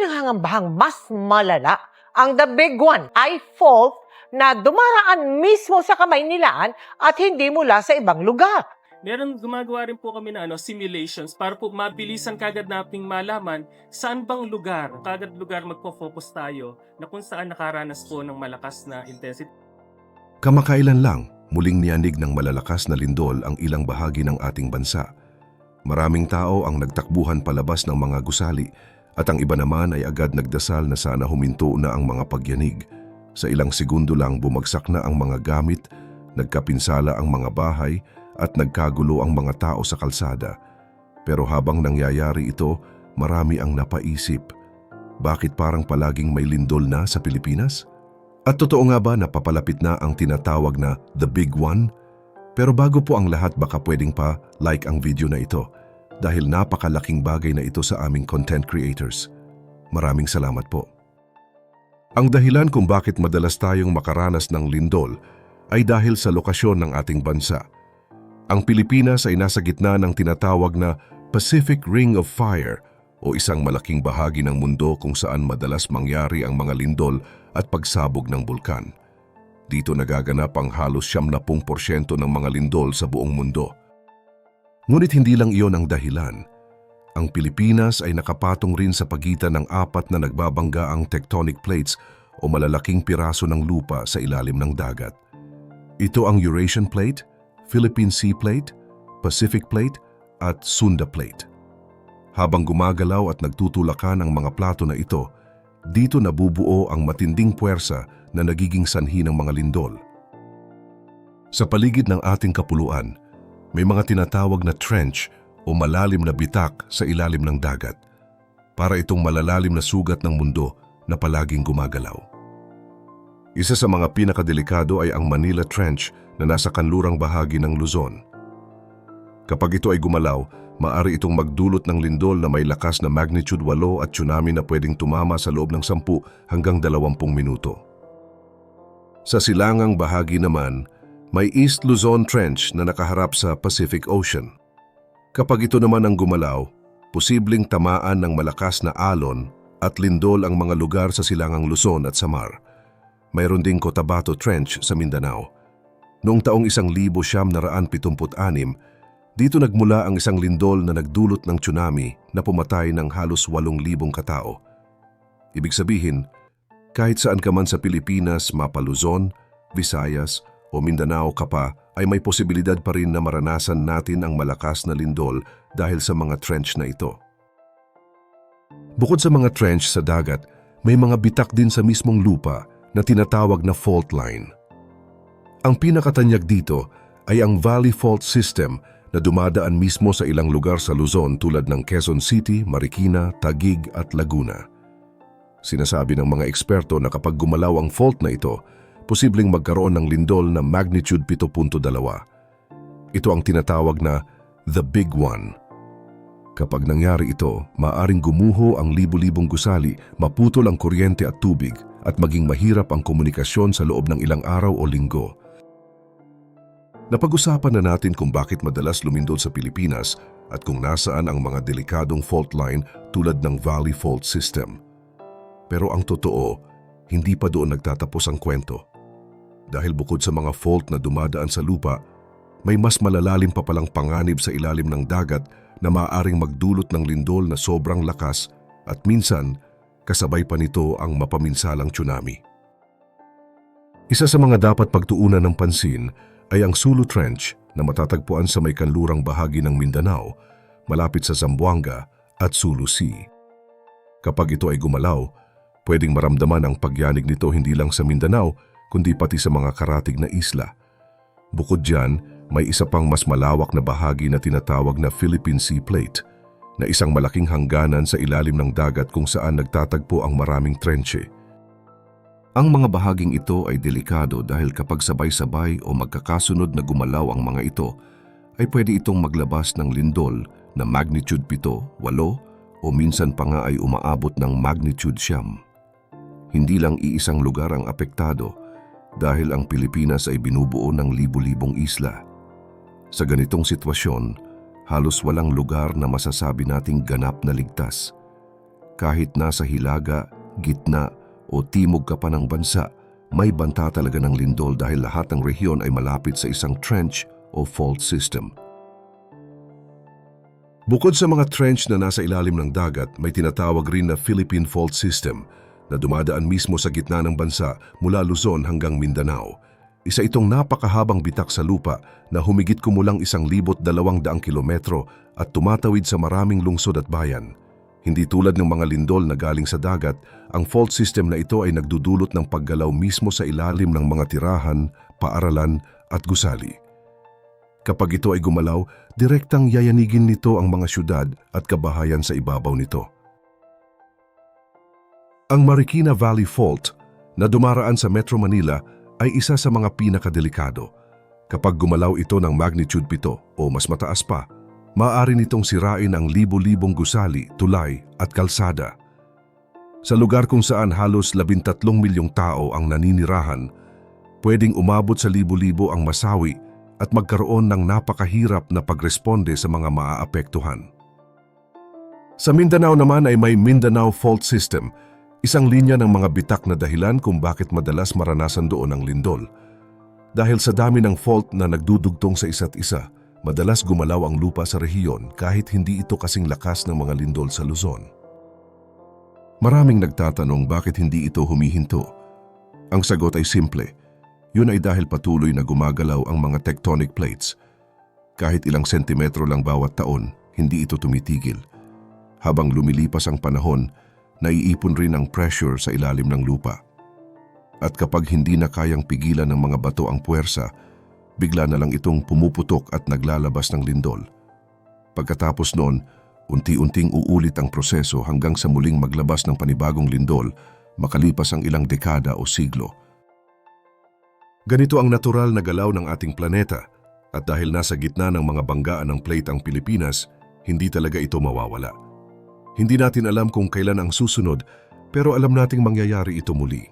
pinangangambahang mas malala ang the big one ay fault na dumaraan mismo sa kamay nilaan at hindi mula sa ibang lugar. Meron gumagawa rin po kami na ano, simulations para po mabilisan kagad nating malaman saan bang lugar, kagad lugar magpo-focus tayo na kung saan nakaranas po ng malakas na intensity. Kamakailan lang, muling niyanig ng malalakas na lindol ang ilang bahagi ng ating bansa. Maraming tao ang nagtakbuhan palabas ng mga gusali at ang iba naman ay agad nagdasal na sana huminto na ang mga pagyanig. Sa ilang segundo lang bumagsak na ang mga gamit, nagkapinsala ang mga bahay at nagkagulo ang mga tao sa kalsada. Pero habang nangyayari ito, marami ang napaisip. Bakit parang palaging may lindol na sa Pilipinas? At totoo nga ba na papalapit na ang tinatawag na The Big One? Pero bago po ang lahat baka pwedeng pa like ang video na ito dahil napakalaking bagay na ito sa aming content creators. Maraming salamat po. Ang dahilan kung bakit madalas tayong makaranas ng lindol ay dahil sa lokasyon ng ating bansa. Ang Pilipinas ay nasa gitna ng tinatawag na Pacific Ring of Fire o isang malaking bahagi ng mundo kung saan madalas mangyari ang mga lindol at pagsabog ng bulkan. Dito nagaganap ang halos 70% ng mga lindol sa buong mundo. Ngunit hindi lang iyon ang dahilan. Ang Pilipinas ay nakapatong rin sa pagitan ng apat na nagbabanggaang tectonic plates o malalaking piraso ng lupa sa ilalim ng dagat. Ito ang Eurasian Plate, Philippine Sea Plate, Pacific Plate at Sunda Plate. Habang gumagalaw at nagtutulakan ang mga plato na ito, dito nabubuo ang matinding puwersa na nagiging sanhi ng mga lindol. Sa paligid ng ating kapuluan, may mga tinatawag na trench o malalim na bitak sa ilalim ng dagat para itong malalalim na sugat ng mundo na palaging gumagalaw. Isa sa mga pinakadelikado ay ang Manila Trench na nasa kanlurang bahagi ng Luzon. Kapag ito ay gumalaw, maari itong magdulot ng lindol na may lakas na magnitude 8 at tsunami na pwedeng tumama sa loob ng 10 hanggang 20 minuto. Sa silangang bahagi naman, may East Luzon Trench na nakaharap sa Pacific Ocean. Kapag ito naman ang gumalaw, posibleng tamaan ng malakas na alon at lindol ang mga lugar sa silangang Luzon at Samar. Mayroon ding Cotabato Trench sa Mindanao. Noong taong 1976, dito nagmula ang isang lindol na nagdulot ng tsunami na pumatay ng halos 8,000 katao. Ibig sabihin, kahit saan ka man sa Pilipinas, mapa Luzon, Visayas o Mindanao ka pa, ay may posibilidad pa rin na maranasan natin ang malakas na lindol dahil sa mga trench na ito. Bukod sa mga trench sa dagat, may mga bitak din sa mismong lupa na tinatawag na fault line. Ang pinakatanyag dito ay ang Valley Fault System na dumadaan mismo sa ilang lugar sa Luzon tulad ng Quezon City, Marikina, Taguig at Laguna. Sinasabi ng mga eksperto na kapag gumalaw ang fault na ito, posibleng magkaroon ng lindol na magnitude 7.2. Ito ang tinatawag na The Big One. Kapag nangyari ito, maaring gumuho ang libu-libong gusali, maputol ang kuryente at tubig, at maging mahirap ang komunikasyon sa loob ng ilang araw o linggo. Napag-usapan na natin kung bakit madalas lumindol sa Pilipinas at kung nasaan ang mga delikadong fault line tulad ng Valley Fault System. Pero ang totoo, hindi pa doon nagtatapos ang kwento. Dahil bukod sa mga fault na dumadaan sa lupa, may mas malalalim pa palang panganib sa ilalim ng dagat na maaaring magdulot ng lindol na sobrang lakas at minsan kasabay pa nito ang mapaminsalang tsunami. Isa sa mga dapat pagtuunan ng pansin ay ang Sulu Trench na matatagpuan sa may kanlurang bahagi ng Mindanao, malapit sa Zamboanga at Sulu Sea. Kapag ito ay gumalaw, pwedeng maramdaman ang pagyanig nito hindi lang sa Mindanao kundi pati sa mga karatig na isla. Bukod dyan, may isa pang mas malawak na bahagi na tinatawag na Philippine Sea Plate na isang malaking hangganan sa ilalim ng dagat kung saan nagtatagpo ang maraming trenche. Ang mga bahaging ito ay delikado dahil kapag sabay-sabay o magkakasunod na gumalaw ang mga ito, ay pwede itong maglabas ng lindol na magnitude 7, 8 o minsan pa nga ay umaabot ng magnitude siyam. Hindi lang iisang lugar ang apektado dahil ang Pilipinas ay binubuo ng libu-libong isla. Sa ganitong sitwasyon, halos walang lugar na masasabi nating ganap na ligtas. kahit nasa hilaga, gitna o timog ka pa ng bansa, may banta talaga ng lindol dahil lahat ng rehiyon ay malapit sa isang trench o fault system. Bukod sa mga trench na nasa ilalim ng dagat, may tinatawag rin na Philippine Fault System na dumadaan mismo sa gitna ng bansa mula Luzon hanggang Mindanao. Isa itong napakahabang bitak sa lupa na humigit kumulang isang libot dalawang daang kilometro at tumatawid sa maraming lungsod at bayan. Hindi tulad ng mga lindol na galing sa dagat, ang fault system na ito ay nagdudulot ng paggalaw mismo sa ilalim ng mga tirahan, paaralan at gusali. Kapag ito ay gumalaw, direktang yayanigin nito ang mga syudad at kabahayan sa ibabaw nito. Ang Marikina Valley Fault na dumaraan sa Metro Manila ay isa sa mga pinakadelikado. Kapag gumalaw ito ng magnitude 7 o mas mataas pa, maaari nitong sirain ang libo-libong gusali, tulay at kalsada. Sa lugar kung saan halos 13 milyong tao ang naninirahan, pwedeng umabot sa libo-libo ang masawi at magkaroon ng napakahirap na pagresponde sa mga maaapektuhan. Sa Mindanao naman ay may Mindanao Fault System, isang linya ng mga bitak na dahilan kung bakit madalas maranasan doon ang lindol. Dahil sa dami ng fault na nagdudugtong sa isa't isa, madalas gumalaw ang lupa sa rehiyon kahit hindi ito kasing lakas ng mga lindol sa Luzon. Maraming nagtatanong bakit hindi ito humihinto. Ang sagot ay simple. Yun ay dahil patuloy na gumagalaw ang mga tectonic plates. Kahit ilang sentimetro lang bawat taon, hindi ito tumitigil. Habang lumilipas ang panahon, naiipon rin ang pressure sa ilalim ng lupa. At kapag hindi na kayang pigilan ng mga bato ang puwersa, bigla na lang itong pumuputok at naglalabas ng lindol. Pagkatapos noon, unti-unting uulit ang proseso hanggang sa muling maglabas ng panibagong lindol makalipas ang ilang dekada o siglo. Ganito ang natural na galaw ng ating planeta at dahil nasa gitna ng mga banggaan ng plate ang Pilipinas, hindi talaga ito mawawala. Hindi natin alam kung kailan ang susunod pero alam nating mangyayari ito muli.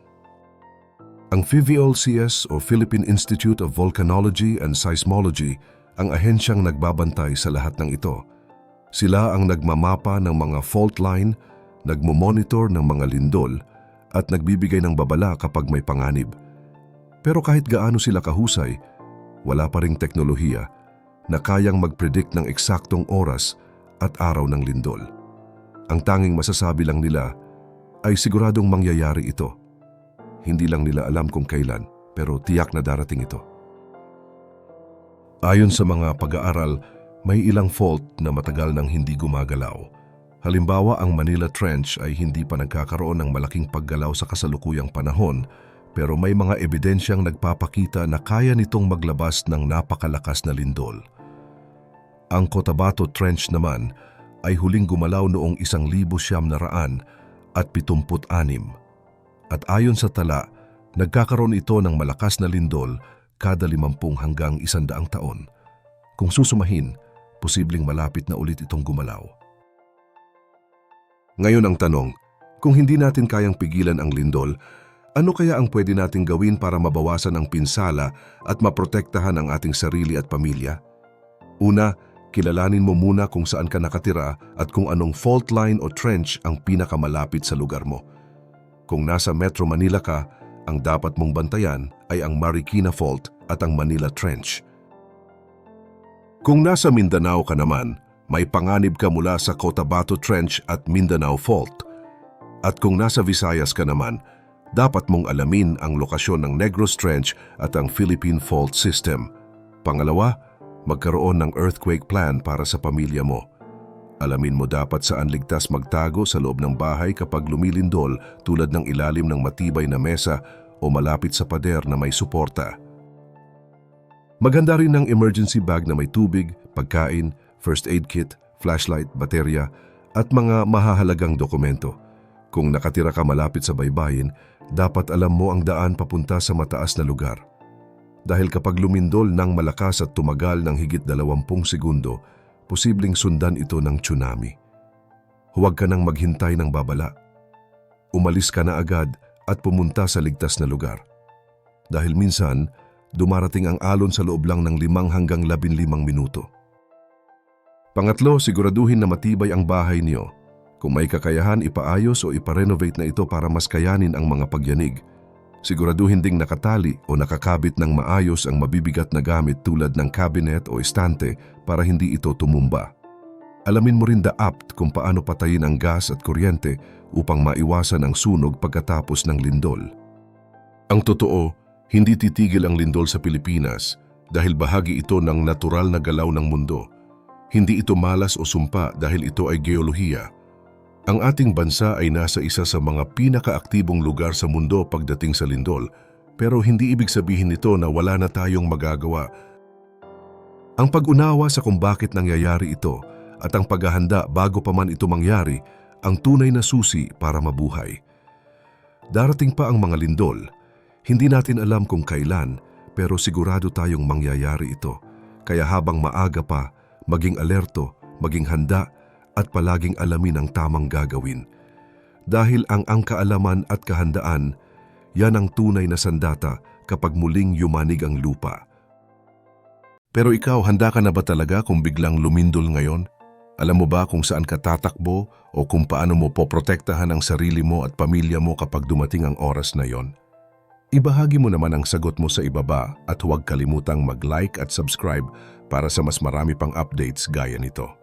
Ang PVOLCS o Philippine Institute of Volcanology and Seismology ang ahensyang nagbabantay sa lahat ng ito. Sila ang nagmamapa ng mga fault line, nagmomonitor ng mga lindol at nagbibigay ng babala kapag may panganib. Pero kahit gaano sila kahusay, wala pa ring teknolohiya na kayang mag-predict ng eksaktong oras at araw ng lindol. Ang tanging masasabi lang nila ay siguradong mangyayari ito. Hindi lang nila alam kung kailan, pero tiyak na darating ito. Ayon sa mga pag-aaral, may ilang fault na matagal nang hindi gumagalaw. Halimbawa, ang Manila Trench ay hindi pa nagkakaroon ng malaking paggalaw sa kasalukuyang panahon, pero may mga ebidensyang nagpapakita na kaya nitong maglabas ng napakalakas na lindol. Ang Cotabato Trench naman ay huling gumalaw noong isang libo siyam na raan at ayon sa tala, nagkakaroon ito ng malakas na lindol kada limampung hanggang isandaang taon. Kung susumahin, posibleng malapit na ulit itong gumalaw. Ngayon ang tanong, kung hindi natin kayang pigilan ang lindol, ano kaya ang pwede nating gawin para mabawasan ang pinsala at maprotektahan ang ating sarili at pamilya? Una, kilalanin mo muna kung saan ka nakatira at kung anong fault line o trench ang pinakamalapit sa lugar mo. Kung nasa Metro Manila ka, ang dapat mong bantayan ay ang Marikina Fault at ang Manila Trench. Kung nasa Mindanao ka naman, may panganib ka mula sa Cotabato Trench at Mindanao Fault. At kung nasa Visayas ka naman, dapat mong alamin ang lokasyon ng Negros Trench at ang Philippine Fault System. Pangalawa, magkaroon ng earthquake plan para sa pamilya mo. Alamin mo dapat saan ligtas magtago sa loob ng bahay kapag lumilindol tulad ng ilalim ng matibay na mesa o malapit sa pader na may suporta. Maganda rin ng emergency bag na may tubig, pagkain, first aid kit, flashlight, baterya at mga mahahalagang dokumento. Kung nakatira ka malapit sa baybayin, dapat alam mo ang daan papunta sa mataas na lugar. Dahil kapag lumindol ng malakas at tumagal ng higit 20 segundo, posibleng sundan ito ng tsunami. Huwag ka nang maghintay ng babala. Umalis ka na agad at pumunta sa ligtas na lugar. Dahil minsan, dumarating ang alon sa loob lang ng limang hanggang labinlimang minuto. Pangatlo, siguraduhin na matibay ang bahay niyo. Kung may kakayahan, ipaayos o iparenovate na ito para mas kayanin ang mga pagyanig. Siguraduhin ding nakatali o nakakabit ng maayos ang mabibigat na gamit tulad ng cabinet o estante para hindi ito tumumba. Alamin mo rin the apt kung paano patayin ang gas at kuryente upang maiwasan ang sunog pagkatapos ng lindol. Ang totoo, hindi titigil ang lindol sa Pilipinas dahil bahagi ito ng natural na galaw ng mundo. Hindi ito malas o sumpa dahil ito ay geolohiya. Ang ating bansa ay nasa isa sa mga pinakaaktibong lugar sa mundo pagdating sa lindol, pero hindi ibig sabihin nito na wala na tayong magagawa. Ang pag-unawa sa kung bakit nangyayari ito at ang paghahanda bago pa man ito mangyari ang tunay na susi para mabuhay. Darating pa ang mga lindol. Hindi natin alam kung kailan, pero sigurado tayong mangyayari ito. Kaya habang maaga pa, maging alerto, maging handa, at palaging alamin ang tamang gagawin. Dahil ang ang kaalaman at kahandaan, yan ang tunay na sandata kapag muling yumanig ang lupa. Pero ikaw, handa ka na ba talaga kung biglang lumindol ngayon? Alam mo ba kung saan ka tatakbo o kung paano mo poprotektahan ang sarili mo at pamilya mo kapag dumating ang oras na yon? Ibahagi mo naman ang sagot mo sa ibaba at huwag kalimutang mag-like at subscribe para sa mas marami pang updates gaya nito.